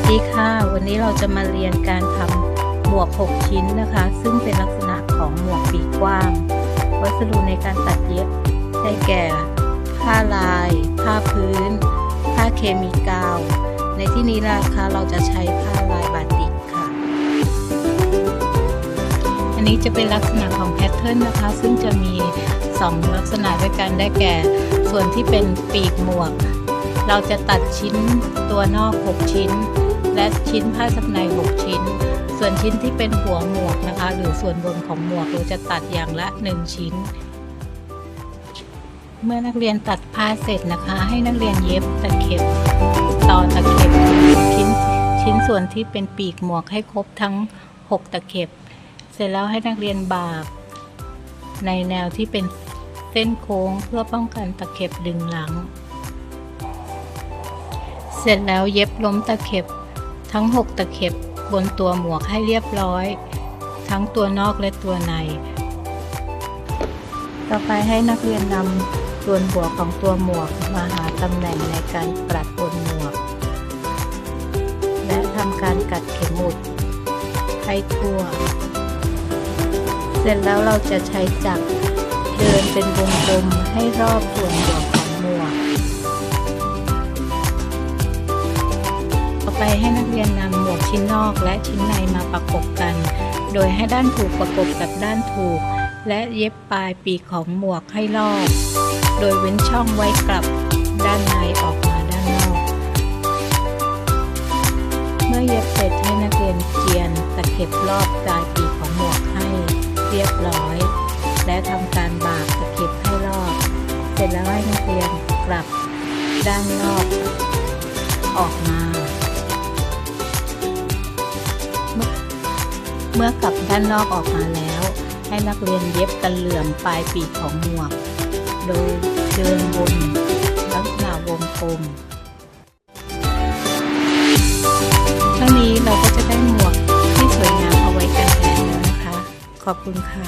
วัสดีค่ะ วันนี้เราจะมาเรียนการทำหมวก 6 ชิ้นนะคะ ซึ่งเป็นลักษณะของหมวกปีกกว้าง วัสดุในการตัดเย็บได้แก่ ผ้าลาย ผ้าพื้น ผ้าเคมีกาว ในที่นี้นะคะเราจะใช้ผ้าลายบาติกค่ะ อันนี้จะเป็นลักษณะของแพทเทิร์นนะคะ ซึ่งจะมี 2 ลักษณะด้วยกันได้แก่ ส่วนที่เป็นปีกหมวกเราจะตัดชิ้นตัวนอก 6 ชิ้น และชิ้นผ้าซับใน 6 ชิ้น ส่วนชิ้นที่เป็นหัวหมวกนะคะ หรือส่วนบนของหมวกเราจะตัดอย่างละ 1 ชิ้น เมื่อนักเรียนตัดผ้าเสร็จนะคะ ให้นักเรียนเย็บตะเข็บต่อตะเข็บชิ้นชิ้นส่วนที่เป็นปีกหมวกให้ครบทั้ง 6 ตะเข็บ เสร็จแล้วให้นักเรียนบาก ในแนวที่เป็นเส้นโค้งเพื่อป้องกันตะเข็บดึงหลัง เสร็จแล้วเย็บล้มตะเข็บ ทั้ง 6 ตะเข็บบนตัวหมวกให้เรียบร้อย ทั้งตัวนอกและตัวใน ต่อไปให้นักเรียนนำส่วนหัวของตัวหมวกมาหาตำแหน่งในการกลัดบนหมวก และทำการกัดเข็มหมุดให้ทั่ว เสร็จแล้วเราจะใช้จักรเดินเป็นวงกลมให้รอบส่วนหัวของหมว ไปให้นักเรียนนำหมวกชิ้นนอกและชิ้นในมาประกบกัน โดยให้ด้านถูกประกบกับด้านถูก และเย็บปลายปีกของหมวกให้รอบ โดยเว้นช่องไว้กลับด้านในออกมาด้านนอก เมื่อเย็บเสร็จให้นักเรียนเจียนตะเข็บรอบปลายปีกของหมวกให้เรียบร้อย และทำการบากตะเข็บให้รอบ เสร็จแล้วให้นักเรียนกลับด้านนอกออกมา เมื่อกลับด้านนอกออกมาแล้ว ให้นักเรียนเย็บกันเหลื่อมปลายปีกของหมวก โดยเดินวนลักษณะวงกลมทั้งนี้เราก็จะได้หมวกที่สวยงามเอาไว้กันแดดแล้วนะคะ ขอบคุณค่ะ